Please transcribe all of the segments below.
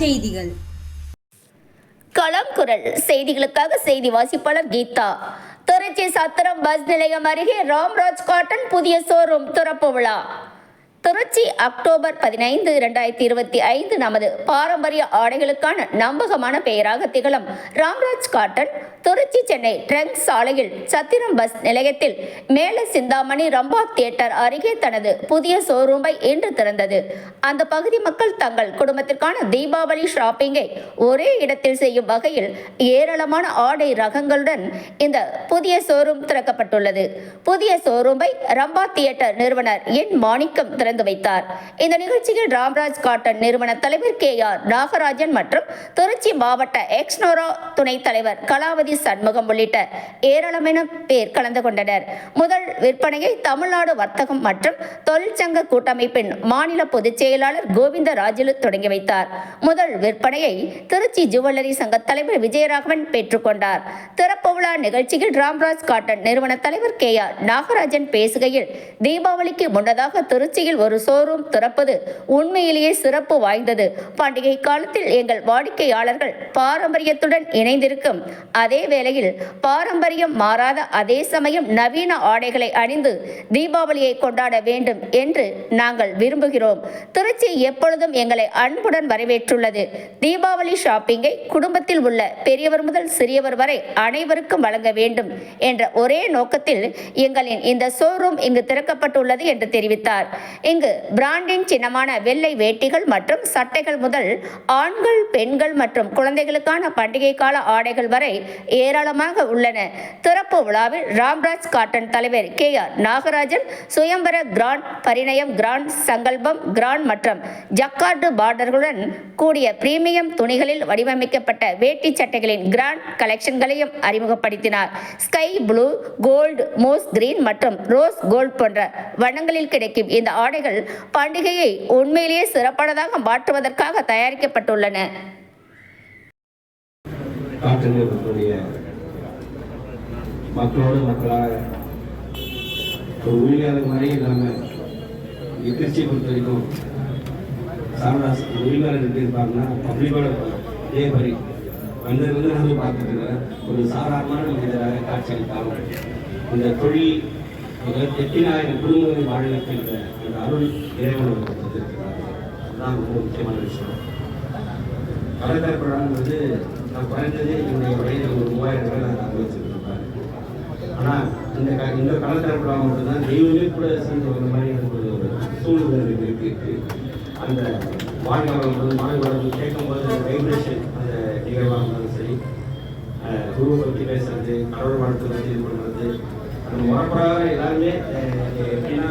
செய்திகள். களம்குரல். செய்திகளுக்காக செய்தி வாசிப்பாளர் கீதா. திருச்சி சத்திரம் பஸ் நிலையம் அருகே ராம்ராஜ் காட்டன் புதிய ஷோரூம் திறப்பு விழா. திருச்சி அக்டோபர் பதினைந்து இரண்டாயிரத்தி இருபத்தி ஐந்து நமது பாரம்பரிய ஆடைகளுக்கான நம்பகமான பெயராக திகழும் ராம்ராஜ் காட்டன் திருச்சி சென்னை ட்ரங்க் சாலையில் சத்திரம் பஸ் நிலையத்தில் மேல சிந்தாமணி ரம்பா தியேட்டர் அருகே தனது புதிய ஷோரூமை இன்று திறந்தது. அந்த பகுதி மக்கள் தங்கள் குடும்பத்திற்கான தீபாவளி ஷாப்பிங்கை ஒரே இடத்தில் செய்யும் வகையில் ஏராளமான ஆடை ரகங்களுடன் இந்த புதிய ஷோரூம் திறக்கப்பட்டுள்ளது. புதிய ஷோரூமை ரம்பா தியேட்டர் நிறுவனர் என் மாணிக்கம் திறந்து வைத்தார். இந்த நிகழ்ச்சியில் ராம்ராஜ் காட்டன் நிறுவன தலைவர் கே ஆர் நாகராஜன் மற்றும் திருச்சி மாவட்ட எக்ஸ்னோரா துணைத் தலைவர் கலாவதி சண்முகம் உள்ளிட்ட ஏராளமான பேர் கலந்து கொண்டனர். முதல் விற்பனையை தமிழ்நாடு வர்த்தகம் மற்றும் தொழிற்சங்க கூட்டமைப்பின் மாநில பொதுச் செயலாளர் கோவிந்தராஜுலு தொடங்கி வைத்தார். முதல் விற்பனையை திருச்சி ஜுவல்லரி சங்க தலைவர் விஜயராகவன் பெற்றுக்கொண்டார் திறப்பு விழா நிகழ்ச்சியில் ராம்ராஜ் காட்டன் நிறுவன தலைவர் கே ஆர் நாகராஜன் பேசுகையில் தீபாவளிக்கு முன்னதாக திருச்சியில் ஒரு ஷோரூம் திறப்பது உண்மையிலேயே சிறப்பு வாய்ந்தது. பண்டிகை காலத்தில் எங்கள் வாடிக்கையாளர்கள் பாரம்பரியத்துடன் இணைந்திருக்கும் அதே வேளையில் பாரம்பரியம் மாறாத அதே சமயம் நவீன ஆடைகளை அணிந்து தீபாவளியை கொண்டாட வேண்டும் என்று நாங்கள் விரும்புகிறோம். திருச்சி எப்பொழுதும் எங்களை அன்புடன் வரவேற்றுள்ளது. தீபாவளி ஷாப்பிங்கை குடும்பத்தில் உள்ள பெரியவர் முதல் சிறியவர் வரை அனைவருக்கும் வழங்க வேண்டும் என்ற ஒரே நோக்கத்தில் எங்களின் இந்த ஷோரூம் இங்கு திறக்கப்பட்டுள்ளது என்று தெரிவித்தார். இங்கு பிராண்டின் சின்னமான வெள்ளை வேட்டிகள் மற்றும் சட்டைகள் முதல் ஆண்கள் பெண்கள் மற்றும் குழந்தைகளுக்கான பண்டிகை கால ஆடைகள் வரை ஏராளமாக உள்ளன. திறப்பு விழாவில் ராம்ராஜ் காட்டன் தலைவர் K. R. Nagarajan Suyambara grand Parinayam grand Sankalpam grand மற்றும் ஜக்கார்டு பார்டர்களுடன் கூடிய பிரீமியம் துணிகளில் வடிவமைக்கப்பட்ட வேட்டி சட்டைகளின் கிராண்ட் கலெக்ஷன்களையும் அறிமுகப்படுத்தினார். Sky blue gold moss green மற்றும் ரோஸ் கோல்ட் போன்ற வண்ணங்களில் கிடைக்கும் இந்த ஆடைகள் பண்டிகையை உண்மையிலேயே சிறப்பானதாக மாற்றுவதற்காக தயாரிக்கப்பட்டுள்ளன. மக்களோடு மக்களாக ஒரு உரிமையாளர் மாதிரி இல்லாமல் திருச்சி பொறுத்த வரைக்கும் சாமராஜ் உரிமையாளர் எப்படி இருப்பாங்கன்னா பப்ளிக்கோட இதே மாதிரி வந்து வந்து நம்ம பார்த்துட்டு இருக்கிற ஒரு சாதாரணமான மனிதராக காட்சியளித்தாலும் இந்த தொழில் எட்டினாயிரம் குடும்பங்களை வாழ வைக்கின்ற அந்த அருள் இறைவன் அதுதான் ரொம்ப முக்கியமான விஷயம். கலத்தரப்படாங்கிறது நான் குறைஞ்சது என்னுடைய வயதில் ஒரு மூவாயிரம் ரூபாய் நான் அனுபவிச்சிருக்கேன் ஆனால் இந்த க இந்த மட்டும் மட்டும்தான் தெய்வமே கூட சேர்ந்து வர மாதிரி எனக்கு ஒரு சூழ்நிலை இருக்கு. அந்த அந்த போது வந்து வளர்ந்து கேட்கும்போது அந்த வைப்ரேஷன் அந்த நிகழ்வாக இருந்தாலும் சரி குருவை பற்றி பேசுறது கடவுள் வாழ்த்து பற்றி இது பண்ணுறது அந்த முறப்படாத எல்லாருமே எப்படின்னா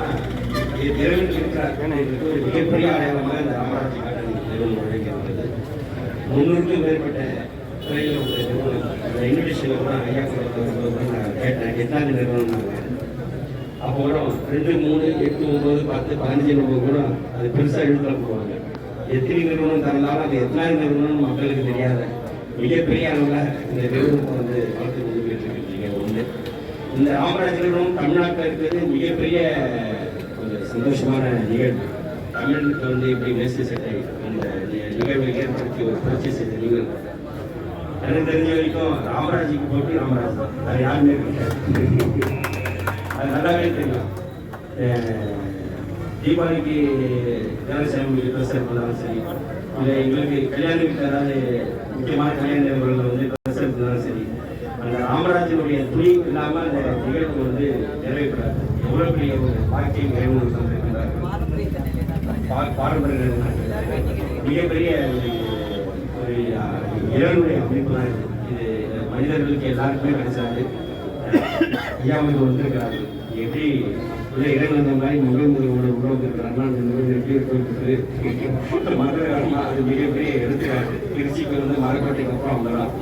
இ- இறைவன் இருக்கிறார் இதுக்கு ஒரு மிகப்பெரிய அடையாளமாக இந்த ராமராஜ் காட்டன் நிறுவனம் வழங்கியிருக்கிறது முன்னூறுக்கும் மேற்பட்ட துறையில் உள்ள நிறுவனம் அந்த இன்விடேஷனில் கூட ஐயா கூட நான் கேட்டேன். எத்தனாவது நிறுவனம் அப்போ கூட ரெண்டு மூணு எட்டு ஒன்பது பத்து பதினஞ்சு நம்ம கூட அது பெருசாக எழுத்துல போவாங்க எத்தனை நிறுவனம் தரலாலும் அது எத்தனாவது நிறுவனம் மக்களுக்கு தெரியாத மிகப்பெரிய அளவில் இந்த நிறுவனத்தை வந்து வளர்த்து கொண்டு போயிட்டு இருக்கீங்க. ஒன்று இந்த ராமராஜ் தமிழ்நாட்டில் இருக்கிறது மிகப்பெரிய ஒரு சந்தோஷமான நிகழ்வு. தமிழுக்கு வந்து இப்படி மேசி சட்டை அந்த நி- நிகழ்வை ஏற்படுத்தி ஒரு புரட்சி செய்த நிகழ்வு எனக்கு தெரிஞ்ச வரைக்கும் ராமராஜுக்கு போட்டு ராமராஜ் தான். அது யாருமே அது நல்லாவே தெரியும். தீபாவளிக்கு தேவசாமி ட்ரெஸ் பண்ணாலும் சரி. இல்லை எங்களுக்கு கல்யாண வீட்டில் ஏதாவது முக்கியமான கல்யாண நிகழ்வுகள் வந்து ட்ரெஸ் எடுப்பதாலும் சரி அந்த ராமராஜனுடைய துணி இல்லாமல் அந்த நிகழ்வு வந்து நிறைவேற்றாது எவ்வளோ பெரிய ஒரு வாழ்க்கையை நிறைவு தந்திருக்கிறார்கள் பாரம்பரிய மிகப்பெரிய ஒரு- ஒரு இறைவனுடைய அமைப்பு தான் இது. மனிதர்களுக்கு எல்லாருக்குமே கிடைச்சாது ஐயா வந்து வந்திருக்கிறார்கள் எப்படி இல்லை இறைவன் அந்த மாதிரி முக முகவோட உள்ள வந்திருக்கிறாங்கன்னா அந்த முகம் எப்படி இருக்கிறது மதுரை அது மிகப்பெரிய எடுத்துக்காட்டு. திருச்சிக்கு வந்து மரக்கோட்டைக்கு அப்புறம் வரலாம்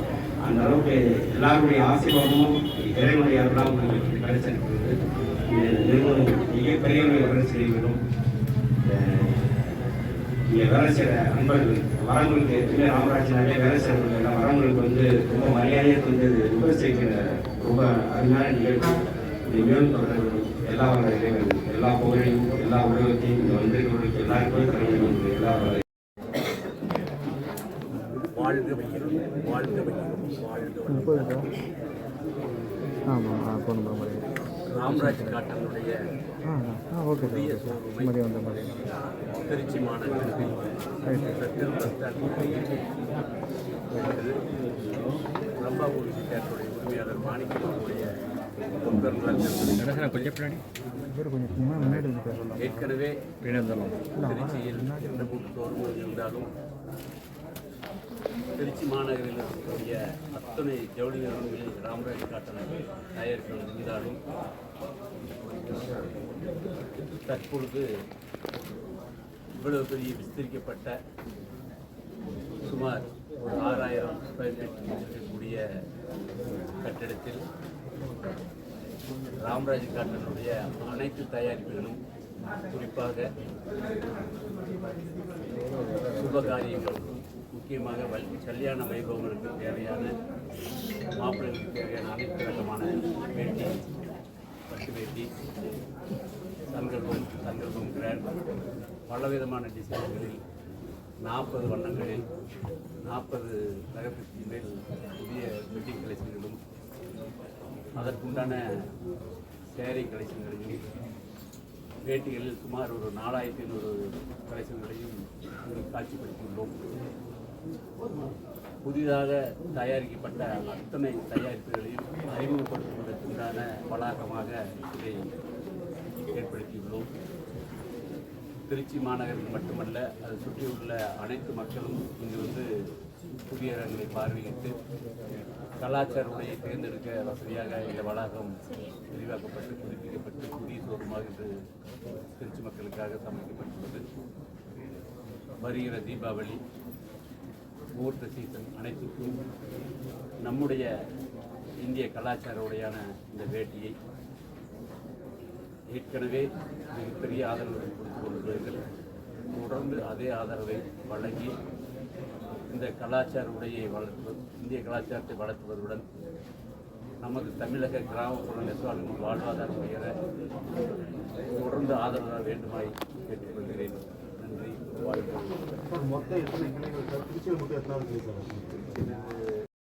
அந்த அளவுக்கு எல்லாருடைய ஆசீர்வாதமும் இறைவனுடைய அருளாம் உங்களுக்கு கிடைச்சிருக்கு. இந்த நிறுவனம் மிகப்பெரிய ஒரு வளர்ச்சி வேண்டும் இங்கே வேலை செய்கிற அன்பர்கள் வரவங்களுக்கு எப்பவுமே ராமராஜனாலே வேலை செய்கிறவங்க வரவங்களுக்கு வந்து ரொம்ப மரியாதையை வந்து விமர்சிக்கிற ரொம்ப அருமையான நிகழ்வு. இந்த மேலும் தொடர்கள் எல்லா இறைவன் எல்லா புகழையும் எல்லா உலகத்தையும் இங்கே வந்திருக்கிறவர்களுக்கு எல்லாருக்குமே தர வேண்டும் என்று எல்லா வையகம் வாழ்க வையகம் வாழ்க. முப்பது ஆமாம் நம்பர். மாதிரி ராம்ராஜ் காட்டனுடைய ஓகே மதியம் வந்த மாதிரி. திருச்சி மாநகரத்தில் ரம்பாபூர் தேட்டருடைய உரிமையாளர் பேசலாம். ஏற்கனவே திருச்சியில் எந்த கூட்டத்தோறும் இருந்தாலும் திருச்சி மாநகரில் இருக்கக்கூடிய அத்தனை ஜவுளி நிறுவனங்களில் ராமராஜ் காட்டனை தயாரிப்புகள் இருந்தாலும் தற்பொழுது இவ்வளவு பெரிய விஸ்தரிக்கப்பட்ட சுமார் ஒரு ஆறாயிரம் ஸ்கொயர் ஃபீட் இருக்கக்கூடிய கட்டிடத்தில் ராமராஜ் காட்டனுடைய அனைத்து தயாரிப்புகளும் குறிப்பாக சுப காரியங்களுக்கும் முக்கியமாக வல் கல்யாண வைபவங்களுக்கு தேவையான மாப்பிள்ளைகளுக்கு தேவையான அனைத்து விதமான வேட்டி பட்டு வேட்டி சங்கல்பம் சங்கல்பம் கிராண்ட் பலவிதமான டிசைன்களில் நாற்பது வண்ணங்களில் நாற்பது நகரத்திற்கு மேல் புதிய வெட்டிங் கலெக்ஷன்களும் அதற்குண்டான சேரீ கலெக்ஷன்களையும் வேட்டிகளில் சுமார் ஒரு நாலாயிரத்தி ஐநூறு கலெக்ஷன்களையும் காட்சிப்படுத்தியுள்ளோம். புதிதாக தயாரிக்கப்பட்ட அத்தனை தயாரிப்புகளையும் அறிமுகப்படுத்துவதற்குண்டான வளாகமாக இதை ஏற்படுத்தியுள்ளோம் திருச்சி மாநகரில் மட்டுமல்ல அதை சுற்றியுள்ள அனைத்து மக்களும் இங்கு வந்து புதிய இடங்களை பார்வையிட்டு கலாச்சார உடையை தேர்ந்தெடுக்க வசதியாக இந்த வளாகம் விரிவாக்கப்பட்டு புதுப்பிக்கப்பட்டு புதிய சோகமாக இன்று திருச்சி மக்களுக்காக சமைக்கப்பட்டுள்ளது. வருகிற தீபாவளி முகூர்த்த சீசன் அனைத்துக்கும் நம்முடைய இந்திய கலாச்சார உடையான இந்த வேட்டியை ஏற்கனவே மிகப்பெரிய ஆதரவு கொடுத்து கொண்டுள்ளீர்கள் தொடர்ந்து அதே ஆதரவை வழங்கி இந்த கலாச்சார உடையை வளர்ப்பது இந்திய கலாச்சாரத்தை வளர்த்துவதுடன் நமது தமிழக கிராமப்புற நெசவாளர்கள் வாழ்வாதாரம் உயர தொடர்ந்து ஆதரவு தர வேண்டுமாய் கேட்டுக்கொள்கிறேன். நன்றி. வாழ்க்கை மொத்தம் எத்தனை கிளைகள்? சார் திருச்சியில் மட்டும் எத்தனாவது கிளை சார்?